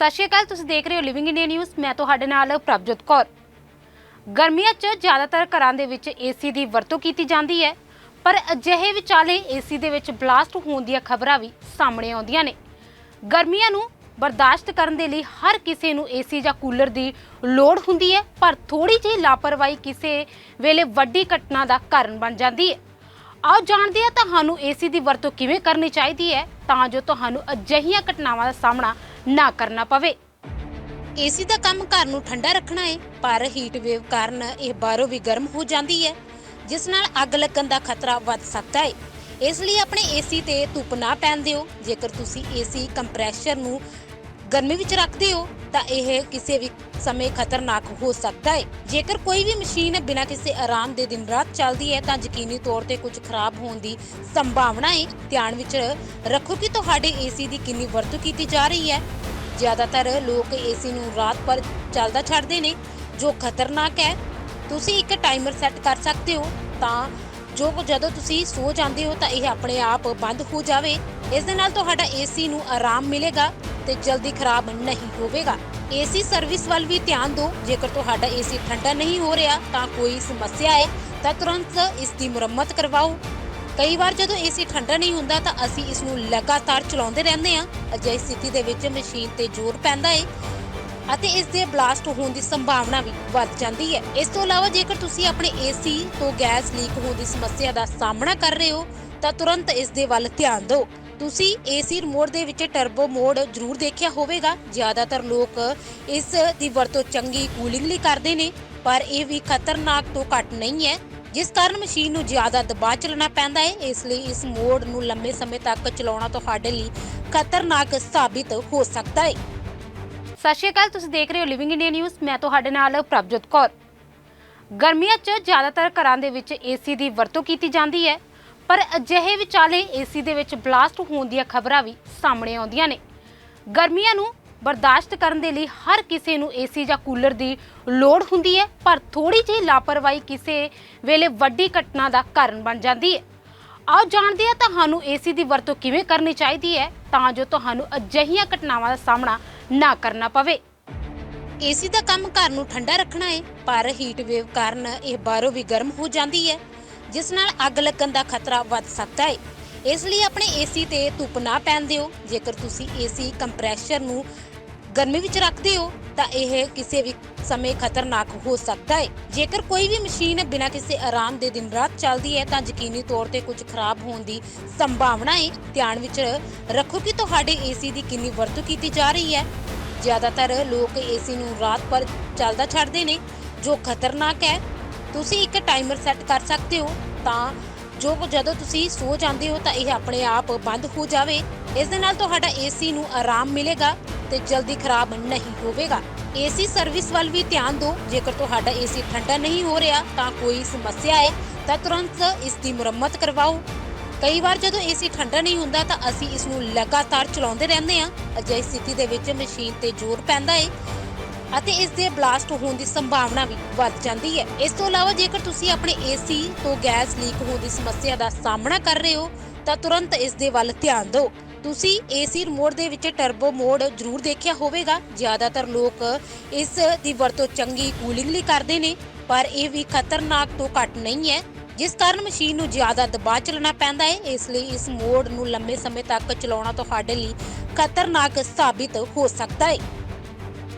ਸਤਿ ਸ਼੍ਰੀ ਅਕਾਲ, ਤੁਸੀਂ ਦੇਖ ਰਹੇ ਹੋ ਲਿਵਿੰਗ ਇੰਡੀਆ ਨਿਊਜ਼ ਮੈਂ ਤੁਹਾਡੇ ਨਾਲ ਪ੍ਰਭਜੋਤ ਕੌਰ। ਗਰਮੀਆਂ 'ਚ ਜ਼ਿਆਦਾਤਰ ਘਰਾਂ ਦੇ ਵਿੱਚ ਏਸੀ ਦੀ ਵਰਤੋਂ ਕੀਤੀ ਜਾਂਦੀ ਹੈ, ਪਰ ਅਜਿਹੇ ਵਿਚਾਲੇ ਏਸੀ ਦੇ ਵਿੱਚ ਬਲਾਸਟ ਹੋਣ ਦੀਆਂ ਖਬਰਾਂ ਵੀ ਸਾਹਮਣੇ ਆਉਂਦੀਆਂ ਨੇ। ਗਰਮੀਆਂ ਨੂੰ ਬਰਦਾਸ਼ਤ ਕਰਨ ਦੇ ਲਈ ਹਰ ਕਿਸੇ ਨੂੰ ਏਸੀ ਜਾਂ ਕੂਲਰ ਦੀ ਲੋੜ ਹੁੰਦੀ ਹੈ, ਪਰ ਥੋੜੀ ਜਿਹੀ ਲਾਪਰਵਾਹੀ ਕਿਸੇ ਵੇਲੇ ਵੱਡੀ ਘਟਨਾ ਦਾ ਕਾਰਨ ਬਣ ਜਾਂਦੀ ਹੈ। ਆਓ ਜਾਣਦੇ ਹਾਂ ਤੁਹਾਨੂੰ ਏਸੀ ਦੀ ਵਰਤੋਂ ਕਿਵੇਂ ਕਰਨੀ ਚਾਹੀਦੀ ਹੈ, ਤਾਂ ਜੋ ਤੁਹਾਨੂੰ ਅਜਿਹੀਆਂ ਘਟਨਾਵਾਂ ਦਾ ਸਾਹਮਣਾ ਨਾ ਕਰਨਾ ਪਵੇ। ਏਸੀ ਦਾ ਕੰਮ ਘਰ ਨੂੰ ਠੰਡਾ ਰੱਖਣਾ ਹੈ, ਪਰ ਹੀਟ ਵੇਵ ਕਾਰਨ ਇਹ ਬਾਹਰੋਂ ਵੀ ਗਰਮ ਹੋ ਜਾਂਦੀ ਹੈ, ਜਿਸ ਨਾਲ ਅੱਗ ਲੱਗਣ ਦਾ ਖਤਰਾ ਵੱਧ ਸਕਦਾ ਹੈ। ਇਸ ਲਈ ਆਪਣੇ ਏਸੀ ਤੇ ਧੁੱਪ ਨਾ ਪੈਣ ਦਿਓ। ਜੇਕਰ ਤੁਸੀਂ ਏਸੀ ਕੰਪਰੈਸ਼ਰ ਨੂੰ ਗਰਮੀ ਵਿੱਚ ਰੱਖਦੇ ਹੋ, ਤਾਂ ਇਹ ਕਿਸੇ ਵੀ ਸਮੇਂ ਖਤਰਨਾਕ ਹੋ ਸਕਦਾ ਹੈ। ਜੇਕਰ ਕੋਈ ਵੀ ਮਸ਼ੀਨ ਬਿਨਾਂ ਕਿਸੇ ਆਰਾਮ ਦੇ ਦਿਨ ਰਾਤ ਚੱਲਦੀ ਹੈ, ਤਾਂ ਯਕੀਨੀ ਤੌਰ ਤੇ ਕੁਝ ਖਰਾਬ ਹੋਣ ਦੀ ਸੰਭਾਵਨਾ ਹੈ। ਧਿਆਨ ਵਿੱਚ ਰੱਖੋ ਕਿ ਤੁਹਾਡੇ ਏਸੀ ਦੀ ਕਿੰਨੀ ਵਰਤੋਂ ਕੀਤੀ ਜਾ ਰਹੀ ਹੈ। ਜ਼ਿਆਦਾਤਰ ਲੋਕ ਏਸੀ ਨੂੰ ਰਾਤ ਭਰ ਚੱਲਦਾ ਛੱਡਦੇ ਨੇ, ਜੋ ਖਤਰਨਾਕ ਹੈ। ਤੁਸੀਂ ਇੱਕ ਟਾਈਮਰ ਸੈੱਟ ਕਰ ਸਕਦੇ ਹੋ, ਤਾਂ ਜੋ ਜਦੋਂ ਤੁਸੀਂ ਸੋ ਜਾਂਦੇ ਹੋ, ਤਾਂ ਇਹ ਆਪਣੇ ਆਪ ਬੰਦ ਹੋ ਜਾਵੇ। ਇਸ ਦੇ ਨਾਲ ਤੁਹਾਡਾ ਏਸੀ ਨੂੰ ਆਰਾਮ ਮਿਲੇਗਾ। ਤੇ ਜਲਦੀ ਖਰਾਬ ਨਹੀਂ ਹੋਵੇਗਾ। ਏਸੀ ਸਰਵਿਸ ਵੱਲ ਵੀ ਧਿਆਨ ਦਿਓ। ਜੇਕਰ ਤੁਹਾਡਾ ਏਸੀ ਠੰਡਾ ਨਹੀਂ ਹੋ ਰਿਹਾ, ਤਾਂ ਕੋਈ ਸਮੱਸਿਆ ਹੈ, ਤਾਂ ਤੁਰੰਤ ਇਸ ਦੀ ਮੁਰੰਮਤ ਕਰਵਾਓ। ਕਈ ਵਾਰ ਜਦੋਂ ਏਸੀ ਠੰਡਾ ਨਹੀਂ ਹੁੰਦਾ, ਤਾਂ ਅਸੀਂ ਇਸ ਨੂੰ ਲਗਾਤਾਰ ਚਲਾਉਂਦੇ ਰਹਿੰਦੇ ਹਾਂ। ਅਜਿਹੀ ਸਥਿਤੀ ਦੇ ਵਿੱਚ ਮਸ਼ੀਨ ਤੇ ਜ਼ੋਰ ਪੈਂਦਾ ਹੈ ਅਤੇ ਇਸ ਦੇ ਬਲਾਸਟ ਹੋਣ ਦੀ ਸੰਭਾਵਨਾ ਵੀ ਵੱਧ ਜਾਂਦੀ ਹੈ। ਇਸ ਤੋਂ ਇਲਾਵਾ ਜੇਕਰ ਤੁਸੀਂ ਆਪਣੇ ਏਸੀ ਤੋਂ ਗੈਸ ਲੀਕ ਹੋਣ ਦੀ ਸਮੱਸਿਆ ਦਾ ਸਾਹਮਣਾ ਕਰ ਰਹੇ ਹੋ, ਤਾਂ ਤੁਰੰਤ ਇਸ ਦੇ ਵੱਲ ਧਿਆਨ ਦਿਓ। ਤੁਸੀਂ ਏਸੀ ਰਿਮੋਟ ਦੇ ਵਿੱਚ ਟਰਬੋ ਮੋਡ ਜ਼ਰੂਰ ਦੇਖਿਆ ਹੋਵੇਗਾ। ਜ਼ਿਆਦਾਤਰ ਲੋਕ ਇਸ ਦੀ ਵਰਤੋਂ ਚੰਗੀ ਕੂਲਿੰਗ ਲਈ ਕਰਦੇ ਨੇ, ਪਰ ਇਹ ਵੀ ਖਤਰਨਾਕ ਤੋਂ ਘੱਟ ਨਹੀਂ ਹੈ। ਜਿਸ ਕਾਰਨ ਮਸ਼ੀਨ ਨੂੰ ਜ਼ਿਆਦਾ ਦਬਾਅ ਚਲਾਉਣਾ ਪੈਂਦਾ ਹੈ, ਇਸ ਲਈ ਇਸ ਮੋਡ ਨੂੰ ਲੰਬੇ ਸਮੇਂ ਤੱਕ ਚਲਾਉਣਾ ਤੁਹਾਡੇ ਲਈ ਖਤਰਨਾਕ ਸਾਬਿਤ ਹੋ ਸਕਦਾ ਹੈ। ਸਤਿ ਸ਼੍ਰੀ ਅਕਾਲ, ਤੁਸੀਂ ਦੇਖ ਰਹੇ ਹੋ ਲਿਵਿੰਗ ਇੰਡੀਆ ਨਿਊਜ਼ ਮੈਂ ਤੁਹਾਡੇ ਨਾਲ ਪ੍ਰਭਜੋਤ ਕੌਰ। ਗਰਮੀਆਂ 'ਚ ਜ਼ਿਆਦਾਤਰ ਘਰਾਂ ਦੇ ਵਿੱਚ ਏਸੀ ਦੀ ਵਰਤੋਂ ਕੀਤੀ ਜਾਂਦੀ ਹੈ। ਪਰ ਅਜਿਹੇ ਵਿਚਾਲੇ ਏਸੀ ਦੇ ਵਿੱਚ ਬਲਾਸਟ ਹੋਣ ਦੀਆਂ ਖਬਰਾਂ ਵੀ ਸਾਹਮਣੇ ਆਉਂਦੀਆਂ ਨੇ। ਗਰਮੀਆਂ ਨੂੰ ਬਰਦਾਸ਼ਤ ਕਰਨ ਦੇ ਲਈ ਹਰ ਕਿਸੇ ਨੂੰ ਏਸੀ ਜਾਂ ਕੂਲਰ ਦੀ ਲੋੜ ਹੁੰਦੀ ਹੈ, ਪਰ ਥੋੜੀ ਜਿਹੀ ਲਾਪਰਵਾਹੀ ਕਿਸੇ ਵੇਲੇ ਵੱਡੀ ਘਟਨਾ ਦਾ ਕਾਰਨ ਬਣ ਜਾਂਦੀ ਹੈ। ਆਓ ਜਾਣਦੇ ਹਾਂ ਤੁਹਾਨੂੰ ਏਸੀ ਦੀ ਵਰਤੋਂ ਕਿਵੇਂ ਕਰਨੀ ਚਾਹੀਦੀ ਹੈ, ਤਾਂ ਜੋ ਤੁਹਾਨੂੰ ਅਜਿਹੀਆਂ ਘਟਨਾਵਾਂ ਦਾ ਸਾਹਮਣਾ ਨਾ ਕਰਨਾ ਪਵੇ। ਏਸੀ ਦਾ ਕੰਮ ਘਰ ਨੂੰ ਠੰਡਾ ਰੱਖਣਾ ਹੈ, ਪਰ ਹੀਟ ਵੇਵ ਕਾਰਨ ਇਹ ਬਾਹਰੋਂ ਵੀ ਗਰਮ ਹੋ ਜਾਂਦੀ ਹੈ। ਜਿਸ ਨਾਲ ਅੱਗ ਲੱਗਣ ਦਾ ਖਤਰਾ ਵੱਧ ਸਕਦਾ ਹੈ। ਇਸ ਲਈ ਆਪਣੇ ਏਸੀ ਤੇ ਧੁੱਪ ਨਾ ਪੈਣ ਦਿਓ। ਜੇਕਰ ਤੁਸੀਂ ਏਸੀ ਕੰਪਰੈਸ਼ਰ ਨੂੰ ਗਰਮੀ ਵਿੱਚ ਰੱਖਦੇ ਹੋ, ਤਾਂ ਇਹ ਕਿਸੇ ਵੀ ਸਮੇਂ ਖਤਰਨਾਕ ਹੋ ਸਕਦਾ ਹੈ। ਜੇਕਰ ਕੋਈ ਵੀ ਮਸ਼ੀਨ ਬਿਨਾਂ ਕਿਸੇ ਆਰਾਮ ਦੇ ਦਿਨ ਰਾਤ ਚੱਲਦੀ ਹੈ, ਤਾਂ ਯਕੀਨੀ ਤੌਰ ਤੇ ਕੁਝ ਖਰਾਬ ਹੋਣ ਦੀ ਸੰਭਾਵਨਾ ਹੈ। ਧਿਆਨ ਵਿੱਚ ਰੱਖੋ ਕਿ ਤੁਹਾਡੇ ਏਸੀ ਦੀ ਕਿੰਨੀ ਵਰਤੋਂ ਕੀਤੀ ਜਾ ਰਹੀ ਹੈ। ਜ਼ਿਆਦਾਤਰ ਲੋਕ ਏਸੀ ਨੂੰ ਰਾਤ ਭਰ ਚੱਲਦਾ ਛੱਡਦੇ ਨੇ, ਜੋ ਖਤਰਨਾਕ ਹੈ। ਤੁਸੀਂ ਇੱਕ ਟਾਈਮਰ ਸੈੱਟ ਕਰ ਸਕਦੇ ਹੋ, ਤਾਂ ਜੋ ਜਦੋਂ ਤੁਸੀਂ ਸੋ ਜਾਂਦੇ ਹੋ, ਤਾਂ ਇਹ ਆਪਣੇ ਆਪ ਬੰਦ ਹੋ ਜਾਵੇ। ਇਸ ਦੇ ਨਾਲ ਤੁਹਾਡਾ ਏਸੀ ਨੂੰ ਆਰਾਮ ਮਿਲੇਗਾ ਤੇ ਜਲਦੀ ਖਰਾਬ ਨਹੀਂ ਹੋਵੇਗਾ। ਏਸੀ ਸਰਵਿਸ ਵੱਲ ਵੀ ਧਿਆਨ ਦਿਓ। ਜੇਕਰ ਤੁਹਾਡਾ ਏਸੀ ਠੰਡਾ ਨਹੀਂ ਹੋ ਰਿਹਾ, ਤਾਂ ਕੋਈ ਸਮੱਸਿਆ ਹੈ, ਤਾਂ ਤੁਰੰਤ ਇਸ ਦੀ ਮੁਰੰਮਤ ਕਰਵਾਓ। ਕਈ ਵਾਰ ਜਦੋਂ ਏਸੀ ਠੰਡਾ ਨਹੀਂ ਹੁੰਦਾ, ਤਾਂ ਅਸੀਂ ਇਸ ਨੂੰ ਲਗਾਤਾਰ ਚਲਾਉਂਦੇ ਰਹਿੰਦੇ ਹਾਂ। ਅਜਿਹੀ ਸਥਿਤੀ ਦੇ ਵਿੱਚ ਮਸ਼ੀਨ ਤੇ ਜ਼ੋਰ ਪੈਂਦਾ ਹੈ। ਅਤੇ ਇਸ ਦੇ ਬਲਾਸਟ ਹੋਣ ਦੀ ਸੰਭਾਵਨਾ ਵੀ ਵੱਧ ਜਾਂਦੀ ਹੈ। ਇਸ ਤੋਂ ਇਲਾਵਾ ਜੇਕਰ ਤੁਸੀਂ ਆਪਣੇ ਏਸੀ ਤੋਂ ਗੈਸ ਲੀਕ ਹੋਣ ਦੀ ਸਮੱਸਿਆ ਦਾ ਸਾਹਮਣਾ ਕਰ ਰਹੇ ਹੋ, ਤਾਂ ਤੁਰੰਤ ਇਸ ਦੇ ਵੱਲ ਧਿਆਨ ਦਿਓ। ਤੁਸੀਂ ਏਸੀ ਰਿਮੋਟ ਦੇ ਵਿੱਚ ਟਰਬੋ ਮੋਡ ਜ਼ਰੂਰ ਦੇਖਿਆ ਹੋਵੇਗਾ। ਜ਼ਿਆਦਾਤਰ ਲੋਕ ਇਸ ਦੀ ਵਰਤੋਂ ਚੰਗੀ ਕੂਲਿੰਗ ਲਈ ਕਰਦੇ ਨੇ, ਪਰ ਇਹ ਵੀ ਖਤਰਨਾਕ ਤੋਂ ਘੱਟ ਨਹੀਂ ਹੈ। ਜਿਸ ਕਾਰਨ ਮਸ਼ੀਨ ਨੂੰ ਜ਼ਿਆਦਾ ਦਬਾਅ ਚਲਾਉਣਾ ਪੈਂਦਾ ਹੈ, ਇਸ ਲਈ ਇਸ ਮੋਡ ਨੂੰ ਲੰਬੇ ਸਮੇਂ ਤੱਕ ਚਲਾਉਣਾ ਤੁਹਾਡੇ ਲਈ ਖਤਰਨਾਕ ਸਾਬਿਤ ਹੋ ਸਕਦਾ ਹੈ।